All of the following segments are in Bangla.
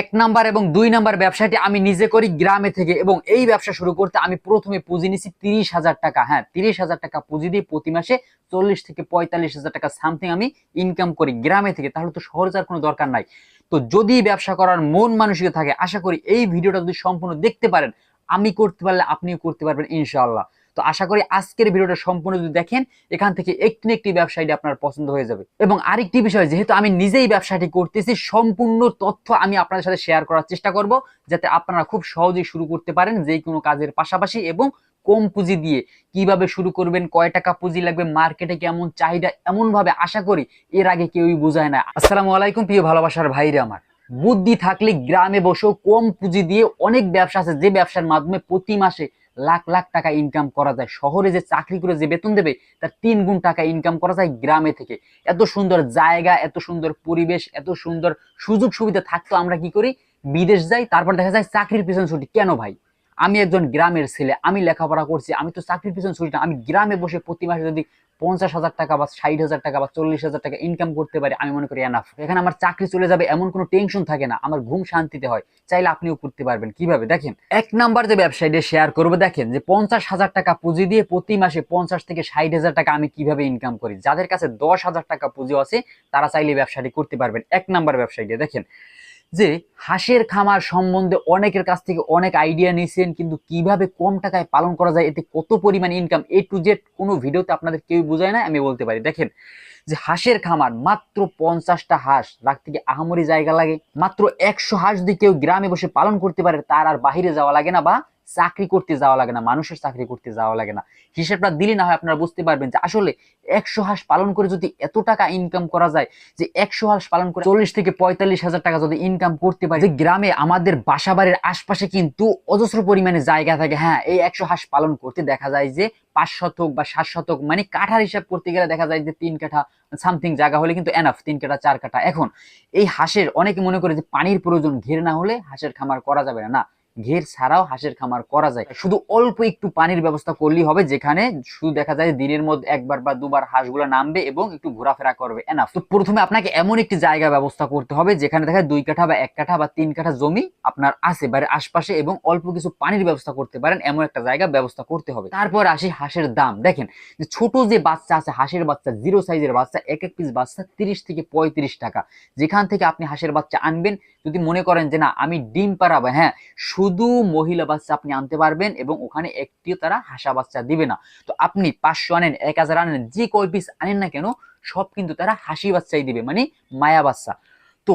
এক নাম্বার এবং দুই নাম্বার ব্যবসাটি আমি নিজে করি গ্রামে থেকে এবং এই ব্যবসা শুরু করতে আমি প্রথমে পুঁজি নিছি তিরিশ হাজার টাকা। হ্যাঁ তিরিশ হাজার টাকা পুঁজি দিয়ে প্রতি মাসে চল্লিশ থেকে পঁয়তাল্লিশ হাজার টাকা সামথিং আমি ইনকাম করি গ্রামে থেকে। তাহলে তো শহরে যাওয়ার কোনো দরকার নাই। তো যদি ব্যবসা করার মন মানসিকতা থাকে, আশা করি এই ভিডিওটা যদি সম্পূর্ণ দেখতে পারেন, আমি করতে পারলে আপনিও করতে পারবেন ইনশাআল্লাহ। তো আশা করি আজকের ভিডিওটা সম্পূর্ণ যদি দেখেন, এখান থেকে একটি একটি ব্যবসায়ী আপনার পছন্দ হয়ে যাবে। এবং আরেকটি বিষয়, যেহেতু আমি নিজেই ব্যবসাটি করতেছি, সম্পূর্ণ তথ্য আমি আপনাদের সাথে শেয়ার করার চেষ্টা করব, যাতে আপনারা খুব সহজেই শুরু করতে পারেন যে কোনো কাজের পাশাপাশি এবং কম পুঁজি দিয়ে। কীভাবে শুরু করবেন, কয় টাকা পুঁজি লাগবে, মার্কেটে কেমন চাহিদা এমন ভাবে আশা করি এর আগে কেউই বোঝায় না। আসসালামু আলাইকুম, প্রিয় ভালোবাসার ভাইরে আমার। বুদ্ধি থাকলে গ্রামে বসেও কম পুঁজি দিয়ে অনেক ব্যবসা আছে, যে ব্যবসার মাধ্যমে প্রতি মাসে লাখ লাখ টাকা ইনকাম করা যায়। শহরে যে চাকরি করে যে বেতন দেবে, তার তিন গুণ টাকা ইনকাম করা যায় গ্রামে থেকে। এত সুন্দর জায়গা, এত সুন্দর পরিবেশ, এত সুন্দর সুযোগ সুবিধা থাকতো আমরা কি করি? বিদেশ যাই, তারপর দেখা যায় চাকরির পিছনে ছুটি। কেন ভাই? আমি একজন গ্রামের ছেলে, আমি লেখাপড়া করছি, আমি তো চাকরির পিছনে ছুটি না, আমি গ্রামে বসে প্রতি মাসে যদি পঞ্চাশ হাজার টাকা বা ষাট হাজার টাকা বা চল্লিশ হাজার টাকা ইনকাম করতে পারি, আমি মনে করি এনাফ এখানে আমার চাকরি চলে যাবে, এমন কোনো টেনশন থাকে না, আমার ঘুম শান্তিতে হয়। চাইলে আপনিও করতে পারবেন। কীভাবে? দেখেন, এক নাম্বার যে ব্যবসায়ীটা শেয়ার করব, দেখেন যে পঞ্চাশ হাজার টাকা পুঁজি দিয়ে প্রতি মাসে পঞ্চাশ থেকে ষাট হাজার টাকা আমি কীভাবে ইনকাম করি? যাদের কাছে দশ হাজার টাকা পুঁজি আছে, তারা চাইলে ব্যবসাটি করতে পারবেন। এক নাম্বার ব্যবসায়ীটা, দেখেন। যে হাঁসের খামার সম্বন্ধে অনেকের কাছ থেকে অনেক আইডিয়া নিয়েছেন, কিন্তু কীভাবে কম টাকায় পালন করা যায়, এতে কত পরিমাণ ইনকাম এ টু জেড কোনো ভিডিওতে আপনাদের কেউ বোঝায় না আমি বলতে পারি। দেখেন, যে হাঁসের খামার, মাত্র পঞ্চাশটা হাঁস রাখতে গিয়ে আহামরি জায়গা লাগে? মাত্র একশো হাঁস যদি কেউ গ্রামে বসে পালন করতে পারে, তার আর বাহিরে যাওয়া লাগে না বা চাকরি করতে যাওয়া লাগে না, মানুষের চাকরি করতে যাওয়া লাগে না। হিসেবটা দিলে না হয় আপনারা বুঝতে পারবেন যে আসলে একশো হাঁস পালন করে যদি এত টাকা ইনকাম করা যায়, যে একশো হাঁস পালন করে চল্লিশ থেকে পঁয়তাল্লিশ হাজার টাকা যদি ইনকাম করতে পারে, যে গ্রামে আমাদের বাসা বাড়ির আশপাশে কিন্তু অজস্র পরিমাণে জায়গা থাকে হ্যাঁ এই একশো হাঁস পালন করতে দেখা যায় যে পাঁচ শতক বা সাত শতক মানে কাঠার হিসাব করতে গেলে দেখা যায় যে তিন কাঠা সামথিং জায়গা হলে কিন্তু এনাফ তিন কাঠা, চার কাঠা। এখন এই হাঁসের অনেকে মনে করে যে পানির প্রয়োজন, ঘের না হলে হাঁসের খামার করা যাবে না। না ঘের ছাড়াও হাঁসের খামার করা যায়। শুধু অল্প একটু পানির ব্যবস্থা করলেই হবে, যেখানে শুধু দেখা যায় দিনের মধ্যে একবার বা দুবার হাঁসগুলো নামবে এবং একটু ঘোরাফেরা করবে এনাফ তো প্রথমে আপনাকে এমন একটি জায়গা ব্যবস্থা করতে হবে, যেখানে দেখা দুই কাঠা বা এক কাঠা বা তিন কাঠা জমি আপনার আছে, বাড়ির আশপাশে এবং অল্প কিছু পানির ব্যবস্থা করতে পারেন, এমন একটা জায়গা ব্যবস্থা করতে হবে। তারপর আসি হাঁসের দাম। দেখেন, যে ছোট যে বাচ্চা আছে, হাঁসের বাচ্চা জিরো সাইজের বাচ্চা, এক এক পিস বাচ্চা তিরিশ থেকে পঁয়ত্রিশ টাকা। যেখান থেকে আপনি হাঁসের বাচ্চা আনবেন যদি মনে করেন যে না, আমি ডিম পাড়াবো হ্যাঁ শুধু মহিলা বাচ্চা আপনি আনতে পারবেন এবং ওখানে একটিও তারা হাসা বাচ্চা দিবে না। তো আপনি পাঁচশো আনেন, এক হাজার আনেন, যে কয় পিস আনেন না কেন, সব কিন্তু তারা হাসি বাচ্চাই দিবে মানে মায়া বাচ্চা। তো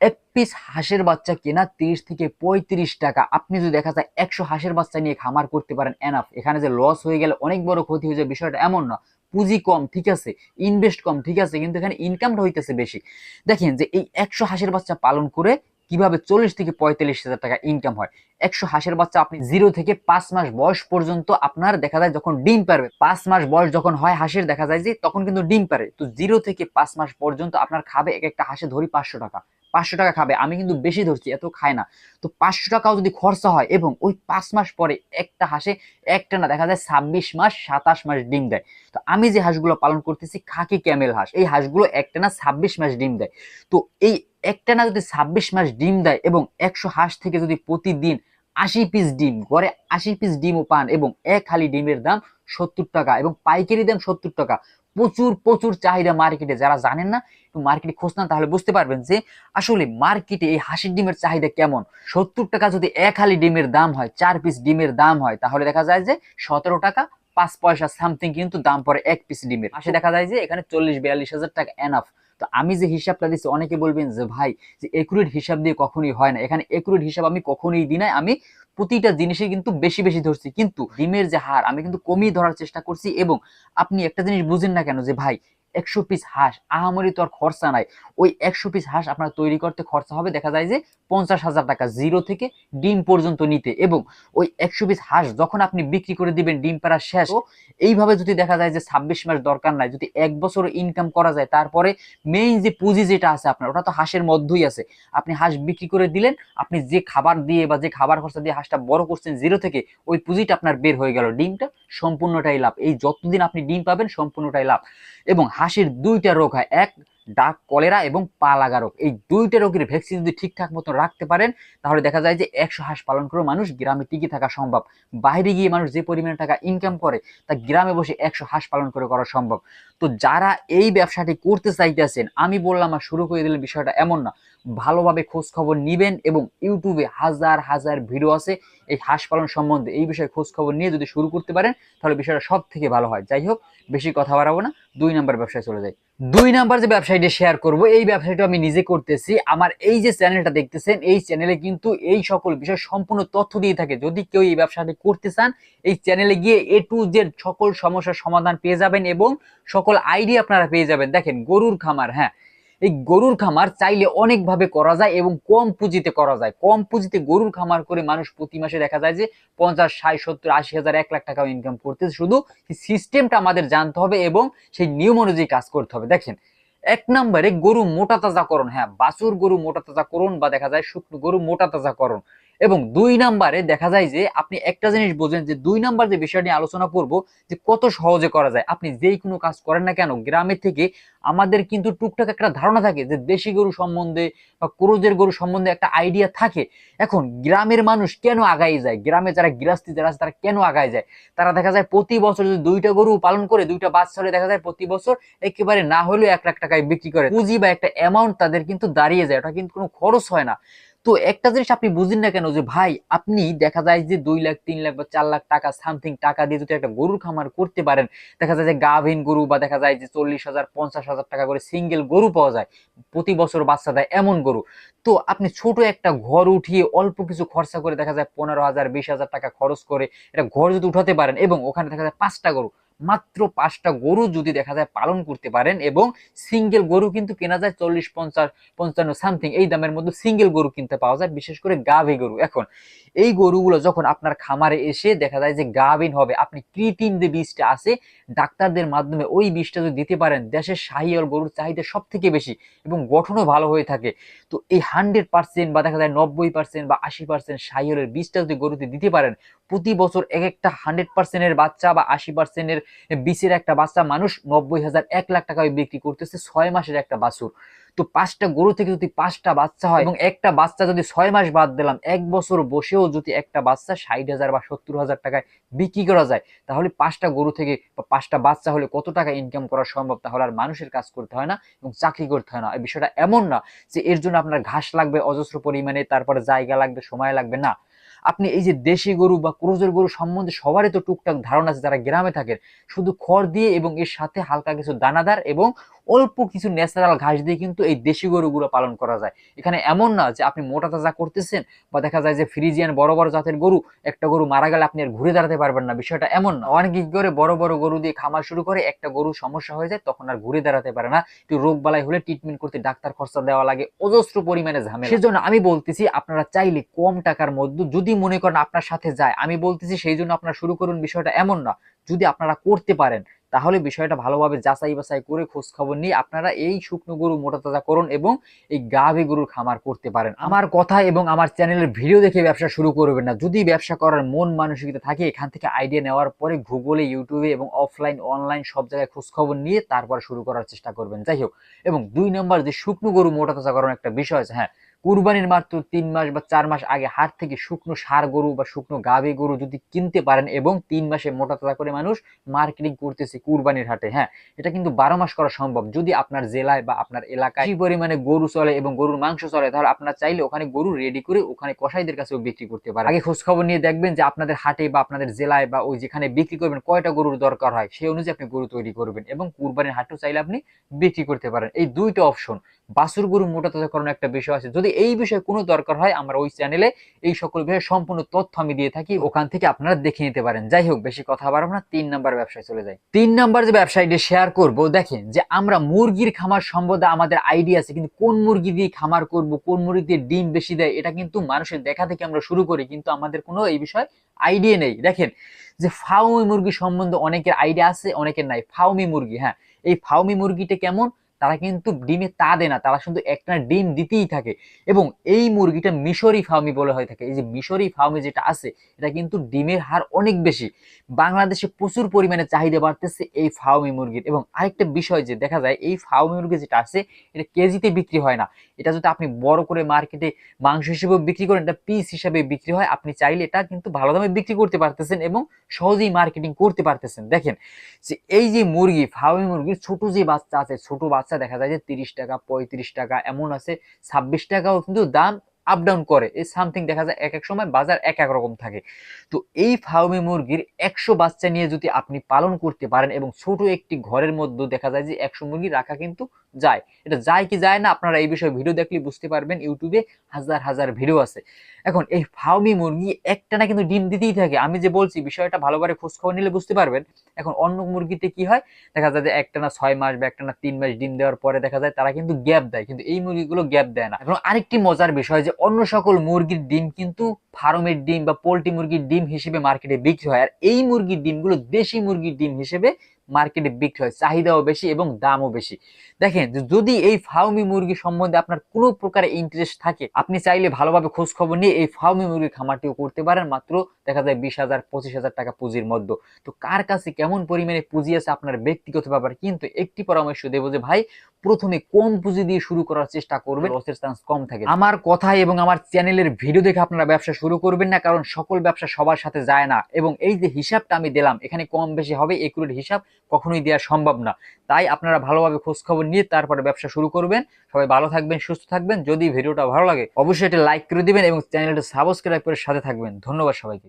এক পিস হাঁসের বাচ্চা কেনা তিরিশ থেকে পঁয়ত্রিশ টাকা। আপনি যদি দেখা যায় একশো হাঁসের বাচ্চা নিয়ে খামার করতে পারেন এনাফ এখানে যে লস হয়ে গেলে অনেক বড় ক্ষতি হয়ে যায়, বিষয়টা এমন না। পুঁজি কম, ঠিক আছে? ইনভেস্ট কম, ঠিক আছে? কিন্তু এখানে ইনকামটা হইতেছে বেশি। দেখেন যে এই একশো হাঁসের বাচ্চা পালন করে কীভাবে চল্লিশ থেকে পঁয়তাল্লিশ হাজার টাকা ইনকাম হয়। একশো হাঁসের বাচ্চা আপনি জিরো থেকে পাঁচ মাস বয়স পর্যন্ত আপনার দেখা যায় যখন ডিম পারবে, পাঁচ মাস বয়স যখন হয় হাঁসের, দেখা যায় যে তখন কিন্তু ডিম পারে। তো জিরো থেকে পাঁচ মাস পর্যন্ত আপনার খাবে এক একটা হাঁসে ধরি পাঁচশো টাকা। পাঁচশো টাকা খাবে। আমি কিন্তু বেশি ধরছি, এত খায় না। তো পাঁচশো টাকাও যদি খরচা হয় এবং ওই পাঁচ মাস পরে একটা হাঁসে একটা না, দেখা যায় ছাব্বিশ মাস, সাতাশ মাস ডিম দেয়। তো আমি যে হাঁসগুলো পালন করতেছি খাকি ক্যামেল হাঁস, এই হাঁসগুলো একটা না ছাব্বিশ মাস ডিম দেয়। তো এই একটা না যদি ছাব্বিশ মাস ডিম দেয় এবং একশো হাঁস থেকে যদি প্রতিদিন আশি পিস ডিম গড়ে আশি পিস ডিমও পান এবং এক খালি ডিমের দাম সত্তর টাকা এবং পাইকারি দাম সত্তর টাকা। প্রচুর প্রচুর চাহিদা মার্কেটে যারা জানেন না একটু মার্কেটে খোঁজ না তাহলে বুঝতে পারবেন যে আসলে মার্কেটে এই হাসির ডিমের চাহিদা কেমন। সত্তর টাকা যদি এক হালি ডিমের দাম হয় চার পিস ডিমের দাম হয় তাহলে দেখা যায় যে সতেরো টাকা পাঁচ পয়সা সামথিং কিন্তু দাম পড়ে এক পিস ডিমের। পাশে দেখা যায় যে এখানে চল্লিশ বিয়াল্লিশ হাজার টাকা এনাফ তো আমি যে হিসাবটা দিচ্ছি অনেকে বলবেন যে, ভাই, যে একুরেট হিসাব দিয়ে কখনোই হয় না। এখানে একুরেট হিসাব আমি কখনোই দিই নাই। আমি প্রতিটা জিনিসে কিন্তু বেশি বেশি ধরছি। কিন্তু ডিমের যে হার, আমি কিন্তু কমিয়ে ধরার চেষ্টা করছি এবং আপনি একটা জিনিস বুঝেন না কেন যে, ভাই একশো পিস হাঁস। আহামরি তো আর খরচা নাই। ওই একশো পিস হাঁস আপনার তৈরি করতে খরচা হবে দেখা যায় যে পঞ্চাশ হাজার টাকা জিরো থেকে ডিম পর্যন্ত নিতে। এবং ওই একশো পিস হাঁস যখন আপনি বিক্রি করে দিবেন ডিম পাড়া শেষ এইভাবে যদি দেখা যায় যে ছাব্বিশ মাস দরকার নাই যদি এক বছর ইনকাম করা যায় তারপরে মেইন যে পুঁজি যেটা আছে আপনার ওটা তো হাঁসের মধ্যেই আছে। আপনি হাঁস বিক্রি করে দিলেন আপনি যে খাবার দিয়ে বা যে খাবার খরচা দিয়ে হাঁসটা বড় করছেন জিরো থেকে ওই পুঁজিটা আপনার বের হয়ে গেল। ডিমটা সম্পূর্ণটাই লাভ। এই যতদিন আপনি ডিম পাবেন সম্পূর্ণটাই লাভ। এবং হাঁসের দুইটা রোগ হয়। এক ডাক কলেরা এবং পালাগা রোগ। এই দুইটা রোগের ভ্যাকসিন যদি ঠিকঠাক মতো রাখতে পারেন, তাহলে দেখা যায় যে একশো হাঁস পালন করে মানুষ গ্রামে টিকে থাকা সম্ভব। বাইরে গিয়ে মানুষ যে পরিমাণে টাকা ইনকাম করে, তা গ্রামে বসে একশো হাঁস পালন করে করা সম্ভব। তো যারা এই ব্যবসাটি করতে চাইতেছেন, আমি বললাম আর শুরু করে দিলেন বিষয়টা এমন না। ভালোভাবে খোঁজ খবর নিবেন এবং ইউটিউবে হাজার হাজার ভিডিও আছে। এই হাঁস পালন সম্বন্ধে এই বিষয়ে খোঁজ খবর নিয়ে যদি শুরু করতে পারেন, তাহলে বিষয়টা সব থেকে ভালো হয়। যাই হোক, বেশি কথা বাড়াবো না। দুই নাম্বার ব্যবসায় চলে যাই। দুই নাম্বার যে ব্যবসাটি শেয়ার করব, এই ব্যবসায়টা আমি নিজে করতেছি। আমার এই যে চ্যানেলটা দেখতেছেন, এই চ্যানেলে কিন্তু এই সকল বিষয় সম্পূর্ণ তথ্য দিয়ে থাকে। যদি কেউ এই ব্যবসাটি করতে চান, এই চ্যানেলে গিয়ে এ টু জেড সকল সমস্যার সমাধান পেয়ে যাবেন এবং সকল আইডিয়া আপনারা পেয়ে যাবেন। দেখেন, গরুর খামার হ্যাঁ। এই গরুর খামার চাইলে অনেকভাবে করা যায় এবং কম পুঁজিতে করা যায়। কম পুঁজিতে গরুর খামার করে মানুষ প্রতি মাসে দেখা যায় যে পঞ্চাশ, ষাট, সত্তর, আশি হাজার, এক লাখ টাকা ইনকাম করতেছে। শুধু সিস্টেমটা আমাদের জানতে হবে এবং সেই নিয়ম অনুযায়ী কাজ করতে হবে। দেখেন, এক নম্বরে গরু মোটা তাজাকরণ হ্যাঁ বাছুর গরু মোটা তাজাকরণ বা দেখা যায় শুকনো গরু মোটা তাজাকরণ এবং দুই নাম্বারে দেখা যায় যে আপনি একটা জিনিস বোঝেন যে দুই নাম্বার যে বিষয় নিয়ে আলোচনা করব, যে কত সহজে করা যায়। আপনি যেই কোনো কাজ করেন না কেন গ্রামের থেকে আমাদের কিন্তু টুকটাক একটা ধারণা থাকে যে দেশি গরু সম্বন্ধে বা ক্রোজের গরু সম্বন্ধে একটা আইডিয়া থাকে। এখন গ্রামের মানুষ কেন আগাই যায়? গ্রামে যারা গৃহস্থী, যারা আছে তারা কেন আগায় যায়? তারা দেখা যায় প্রতি বছর যদি দুইটা গরু পালন করে, দুইটা বাচ্চা হলে দেখা যায় প্রতি বছর একেবারে না হলেও এক লাখ টাকায় বিক্রি করে। পুঁজি বা একটা অ্যামাউন্ট তাদের কিন্তু দাঁড়িয়ে যায়, ওটা কিন্তু কোনো খরচ হয় না। তো একটা জিনিস আপনি বুঝেন না কেন যে ভাই, আপনি দেখা যায় যে দুই লাখ, তিন লাখ বা চার লাখ টাকা সামথিং টাকা দিয়ে যদি একটা গরুর খামার করতে পারেন, দেখা যায় যে গাভীন গরু বা দেখা যায় যে চল্লিশ হাজার, পঞ্চাশ হাজার টাকা করে সিঙ্গেল গরু পাওয়া যায়, প্রতি বছর বাচ্চা দেয় এমন গরু। তো আপনি ছোট একটা ঘর উঠিয়ে অল্প কিছু খরচা করে দেখা যায় পনেরো হাজার, বিশ হাজার টাকা খরচ করে এটা ঘর যদি উঠাতে পারেন এবং ওখানে দেখা যায় পাঁচটা গরু মাত্র পাঁচটা গরু যদি দেখা যায় পালন করতে পারেন এবং সিঙ্গেল গরু কিন্তু কেনা যায় চল্লিশ, পঞ্চাশ, পঞ্চান্ন সামথিং এই দামের মধ্যে সিঙ্গেল গরু কিনতে পাওয়া যায়, বিশেষ করে গাভী গরু। এখন এই গরুগুলো যখন আপনার খামারে এসে দেখা যায় যে গাভিন হবে, আপনি কৃত্রিম যে বীজটা আছে, ডাক্তারদের মাধ্যমে ওই বীজটা যদি দিতে পারেন, দেশের শাহিয়াল গরুর চাহিদা সব থেকে বেশি এবং গঠনও ভালো হয়ে থাকে। তো এই হান্ড্রেড পার্সেন্ট বা দেখা যায় নব্বই পার্সেন্ট বা আশি পার্সেন্ট শাহিয়ালের বীজটা যদি গরুতে দিতে পারেন প্রতি বছর এক একটা হান্ড্রেড পার্সেন্টের বাচ্চা বা আশি পার্সেন্টের বিচের একটা বাচ্চা মানুষ নব্বই হাজার এক লাখ টাকায় বিক্রি করতেছে ছয় মাসের একটা বাছুর। তো পাঁচটা গরু থেকে যদি পাঁচটা বাচ্চা হয় এবং একটা বাচ্চা যদি ছয় মাস বাদ দিলাম, এক বছর বসেও যদি একটা বাচ্চা ষাট হাজার বা সত্তর হাজার টাকায় বিক্রি করা যায়, তাহলে পাঁচটা গরু থেকে বা পাঁচটা বাচ্চা হলে কত টাকা ইনকাম করা সম্ভব? তাহলে আর মানুষের কাজ করতে হয় না এবং চাকরি করতে হয় না। এই বিষয়টা এমন না যে এর জন্য আপনার ঘাস লাগবে, অজস্র পরিমাণে, তারপরে জায়গা লাগবে, সময় লাগবে, না। আপনি এই যে দেশি গরু বা ক্রোজের গরু সম্বন্ধে সবারই তো টুকটাক ধারণা আছে, যারা গ্রামে থাকেন। শুধু খড় দিয়ে এবং এর সাথে হালকা কিছু দানাদার এবং অল্প কিছু ন্যাচারাল ঘাস দিয়ে কিন্তু এই দেশি গরুগুলো পালন করা যায়। এখানে এমন না যে আপনি মোটা তাজা করতেছেন বা দেখা যায় যে ফ্রিজিয়ান বড় বড় জাতের গরু, একটা গরু মারা গেলে আপনি আর ঘুরে দাঁড়াতে পারবেন না। বিষয়টা এমন না। অনেক কি করে বড় বড় গরু দিয়ে খামার শুরু করে একটা গরু সমস্যা হয়ে যায়, তখন আর ঘুরে দাঁড়াতে পারে না। একটু রোগ বালাই হলে ট্রিটমেন্ট করতে ডাক্তার খরচা দেওয়া লাগে, অজস্র পরিমাণে ঝামেলা। সেজন্য আমি বলতেছি, আপনারা চাইলে কম টাকার মধ্যে যদি মনে করেন আপনার সাথে যায়, আমি বলতেছি সেই জন্য আপনারা শুরু করুন, বিষয়টা এমন না। যদি আপনারা করতে পারেন তাহলে বিষয়টা ভালোভাবে যাচাই বাছাই করে খোঁজ খবর নিয়ে আপনারা এই শুকনো গরু মোটা তাজা করুন এবং এই গাভী গরুর খামার করতে পারেন। আমার কথা এবং আমার চ্যানেলের ভিডিও দেখে ব্যবসা শুরু করবেন না। যদি ব্যবসা করার মন মানসিকতা থাকে, এখান থেকে আইডিয়া নেওয়ার পরে গুগলে ইউটিউবে এবং অফলাইন অনলাইন সব জায়গায় খোঁজ খবর নিয়ে তারপর শুরু করার চেষ্টা করবেন। যাই হোক, এবং দুই নম্বর যে শুকনো গরু মোটা তাজা করার একটা বিষয় আছে হ্যাঁ কুরবানির মাত্র তিন মাস বা চার মাস আগে হাট থেকে শুকনো সার গরু বা শুকনো গাভী গরু যদি কিনতে পারেন এবং তিন মাসে মোটা করে মানুষ মার্কেটিং করতেছে কুরবানির হাটে হ্যাঁ এটা কিন্তু বারো মাস করা সম্ভব। যদি আপনার জেলায় বা আপনার এলাকায় বেশি পরিমাণে গরু চলে এবং গরুর মাংস চলে, তাহলে আপনার চাইলে ওখানে গরু রেডি করে ওখানে কসাইদের কাছেও বিক্রি করতে পারে আগে খোঁজ খবর নিয়ে দেখবেন যে আপনাদের হাটে বা আপনাদের জেলায় বা ওই যেখানে বিক্রি করবেন কয়টা গরুর দরকার হয়, সেই অনুযায়ী আপনি গরু তৈরি করবেন এবং কুরবানির হাটও চাইলে আপনি বিক্রি করতে পারেন। এই দুইটা অপশন বাসুর গরু মোটা একটা বিষয় আছে। যদি এই বিষয়ে কোনো দরকার হয়, আমরা ওই চ্যানেলে এই সকল বিষয়ে সম্পূর্ণ তথ্য আমি দিয়ে থাকি। ওখান থেকে আপনারা দেখে নিতে পারেন। যাই হোক, বেশি কথা বাড়াবো না তিন নাম্বার ব্যবসায় চলে যাই। তিন নাম্বার যে ব্যবসায়টি শেয়ার করব, দেখেন যে আমরা মুরগির খামার সম্বন্ধে আমাদের আইডিয়া আছে, কিন্তু কোন মুরগি দিয়ে খামার করব, কোন মুরগি দিয়ে ডিম বেশি দেয়, এটা কিন্তু মানুষের দেখা থেকে আমরা শুরু করি, কিন্তু আমাদের কোনো এই বিষয়ে আইডিয়া নেই। দেখেন যে ফাউমি মুরগি সম্বন্ধে অনেকের আইডিয়া আছে, অনেকের নাই। ফাউমি মুরগি হ্যাঁ এই ফাউমি মুরগিটা কেমন? তারা কিন্তু ডিমে তা দেয় না, তারা শুধু একটা ডিম দিতেই থাকে। এবং এই মুরগিটা মিশরি ফার্মি বলে হয়ে থাকে। এই যে মিশরি ফার্মি যেটা আছে, এটা কিন্তু ডিমের হার অনেক বেশি। বাংলাদেশে প্রচুর পরিমাণে চাহিদা বাড়তেছে এই ফার্মি মুরগির। এবং আরেকটা বিষয় যে দেখা যায়, এই ফার্মি মুরগি যেটা আছে, এটা কেজিতে বিক্রি হয় না। এটা যদি আপনি বড় করে মার্কেটে মাংস হিসেবে বিক্রি করেন, এটা পিস হিসাবে বিক্রি হয়, আপনি চাইলে এটা কিন্তু ভালো দামে বিক্রি করতে পারতেছেন এবং সহজেই মার্কেটিং করতে পারতেছেন। দেখেন যে এই যে মুরগি, ফার্মি মুরগির ছোট যে বাচ্চা আছে, ছোট বাচ্চা দেখা যায় যে তিরিশ টাকা পঁয়ত্রিশ টাকা এমন আছে। ছাব্বিশ টাকাও কিন্তু দাম আপ ডাউন করে, এই সামথিং দেখা যায় এক এক সময় বাজার এক এক রকম থাকে। তো এই ফার্মি মুরগির একশো বাচ্চা নিয়ে যদি আপনি পালন করতে পারেন এবং ছোট একটি ঘরের মধ্যে দেখা যায় যে একশো মুরগি রাখা কিন্তু যায়। এটা যায় কি যায় না, আপনারা এই বিষয়ে ভিডিও দেখলে বুঝতে পারবেন ইউটিউবে হাজার হাজার ভিডিও আছে। এখন এই ফার্মি মুরগি একটানা কিন্তু ডিম দিতেই থাকে। আমি যে বলছি, বিষয়টা ভালোভাবে খোঁজ খবর নিলে বুঝতে পারবেন। এখন অন্য মুরগিতে কি হয়, দেখা যায় যে একটানা ছয় মাস বা একটানা তিন মাস ডিম দেওয়ার পরে দেখা যায় তারা কিন্তু গ্যাপ দেয়, কিন্তু এই মুরগিগুলো গ্যাপ দেয় না। এবং আরেকটি মজার বিষয় যে অন্য সকল মুরগির ডিম কিন্তু ফার্মের ডিম বা পোল্ট্রি মুরগির ডিম হিসেবে মার্কেটে বিক্রি হয়। আর এই মুরগির ডিমগুলো দেশি মুরগির ডিম হিসেবে মার্কেটে বিক্রি হয়। চাহিদাও বেশি এবং দামও বেশি। দেখেন যদি এই ফার্মি মুরগি সম্বন্ধে আপনার কোনো প্রকার ইন্টারেস্ট থাকে, আপনি চাইলে ভালোভাবে খোঁজ খবর নিয়ে এই ফার্মি মুরগির খামারটিও করতে পারেন। মাত্র দেখা যায় বিশ হাজার, পঁচিশ হাজার টাকা পুঁজির মধ্যে। তো কার কাছে কেমন পরিমাণে পুঁজি আছে আপনার ব্যক্তিগত ব্যাপার কিন্তু একটি পরামর্শ দেবো যে, ভাই প্রথমে কম পুঁজি দিয়ে শুরু করার চেষ্টা করবেন? লসের চান্স কম থাকে। আমার কথাই এবং আমার চ্যানেলের ভিডিও দেখে আপনারা ব্যবসা শুরু করবেন না কারণ সকল ব্যবসা সবার সাথে যায় না। এবং এই যে হিসাবটা আমি দিলাম এখানে কম বেশি হবে একুরেট হিসাব কখনোই দেওয়া সম্ভব না। তাই আপনারা ভালোভাবে খোঁজখবর নিয়ে তারপরে ব্যবসা শুরু করবেন। সবাই ভালো থাকবেন সুস্থ থাকবেন। যদি ভিডিওটা ভালো লাগে অবশ্যই এটা লাইক করে দিবেন এবং চ্যানেলটা সাবস্ক্রাইব করে সাথে থাকবেন। ধন্যবাদ সবাইকে।